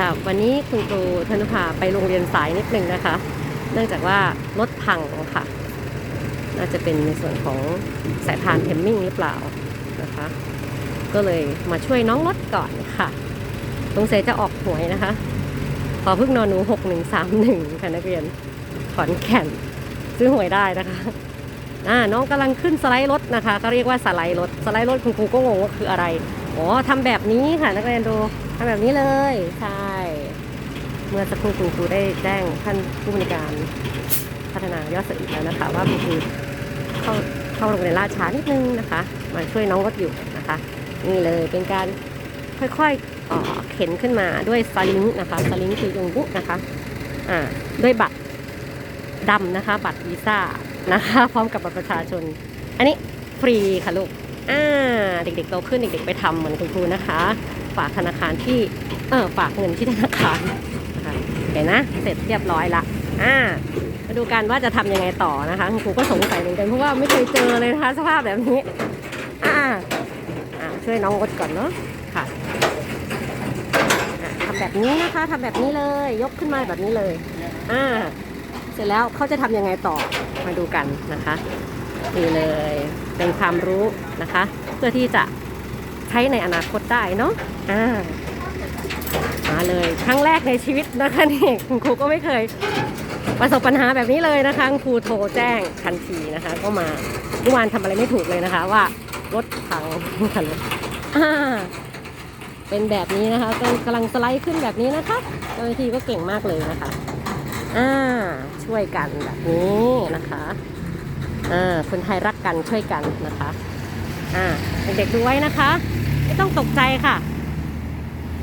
ค่ะ วันนี้คุณครูธนุภาไปโรงเรียนสายนิดนึงนะคะ เนื่องจากว่ารถพังค่ะ น่าจะเป็นในส่วนของสายพานเทมมิ่งหรือเปล่านะคะ ก็เลยมาช่วยน้องรถก่อนค่ะสงสัยจะออกหวยนะคะ ขอพึ่งนอนหนูหกหนึ่งสามหนึ่งค่ะนักเรียนขอนแก่นซื้อหวยได้นะคะ อ่าน้องกำลังขึ้นสไลด์รถนะคะก็เรียกว่าสไลด์รถสไลด์รถคุณครูก็งงว่าคืออะไรอ๋อทำแบบนี้ค่ะนักเรียนดูทำแบบนี้เลยใช่เมื่อสักครู่คุณครูได้แจ้งท่านผู้บริการพัฒนายอดสอิแล้วนะคะ ว่าคุณครูเข้าเข้าโรงเรียนล่าช้านิดนึงนะคะมาช่วยน้องรถอยู่นะคะ นี่เลยเป็นการค่อยๆเอ่อเข็นขึ้นมาด้วยสลิงนะคะสลิงคือยงบุนะคะอ่าด้วยบัตรดำนะคะ บัตรวีซ่า นะคะ พร้อมกับบัตรประชาชน อันนี้ฟรีค่ะลูกอ่าเด็กๆโตขึ้นเด็ก ๆ ไปทำเหมือนคุณครูนะคะ ฝากธนาคารที่เออฝากเงินที่ธนาคารนะคะเห็นนะ เสร็จเรียบร้อยละอ่ามาดูกันว่าจะทำยังไงต่อนะคะคุณครูก็สงสัยเหมือนกันเพราะว่าไม่เคยเจอเลยนะคะสภาพแบบนี้อ่าอ่าช่วยน้องรถก่อนเนาะค่ะอะทำแบบนี้นะคะทำแบบนี้เลย ยกขึ้นมาแบบนี้เลยอ่าเสร็จแล้วเขาจะทำยังไงต่อ มาดูกันนะคะนี่เลยเป็นความรู้นะคะ เพื่อที่จะใช้ในอนาคตได้เนาะอ่ามาเลยครั้งแรกในชีวิตนะคะนี่คุณครูก็ไม่เคยประสบปัญหาแบบนี้เลยนะคะครูโทรแจ้งทันทีนะคะ ก็มาเมื่อวานทำอะไรไม่ถูกเลยนะคะ ว่ารถพังค่ะรถอ่าเป็นแบบนี้นะคะก็กำลังสไลด์ขึ้นแบบนี้นะคะเจ้าหน้าที่ก็เก่งมากเลยนะคะ อ่าช่วยกันแบบนี้นะคะอ่าคนไทยรักกันช่วยกันนะคะอ่าเด็กๆดูไว้นะคะ ไม่ต้องตกใจค่ะ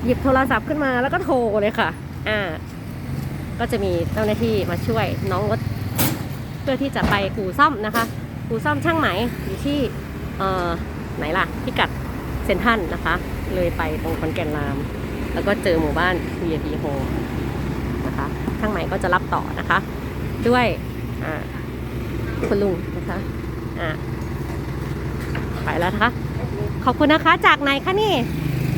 หยิบโทรศัพท์ขึ้นมาแล้วก็โทรเลยค่ะอ่าก็จะมีเจ้าหน้าที่มาช่วยน้องรถเพื่อที่จะไปอู่ซ่อมนะคะอู่ซ่อมช่างไหมอยู่ที่เอ่อไหนล่ะพิกัดเซนทันนะคะ เลยไปตรงคอนแก่นราม แล้วก็เจอหมู่บ้าน VIP Home นะคะช่างไหมก็จะรับต่อนะคะ ด้วยอ่าคุณลุงนะคะอ่าไปแล้วนะคะ ขอบคุณนะคะจากไหนคะนี่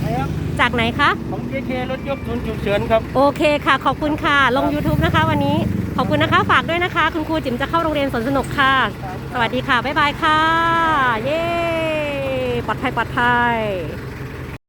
ครับจากไหนคะของเจเครถยกทุนฉุกเฉินครับ โอเคค่ะ ขอบคุณค่ะ ลง YouTube นะคะ วันนี้ ขอบคุณนะคะ ฝากด้วยนะคะ คุณครูจิ๋มจะเข้าโรงเรียนสวนสนุกค่ะ สวัสดีค่ะ บ๊ายบายค่ะ เย้ ปลอดภัยปลอดภัย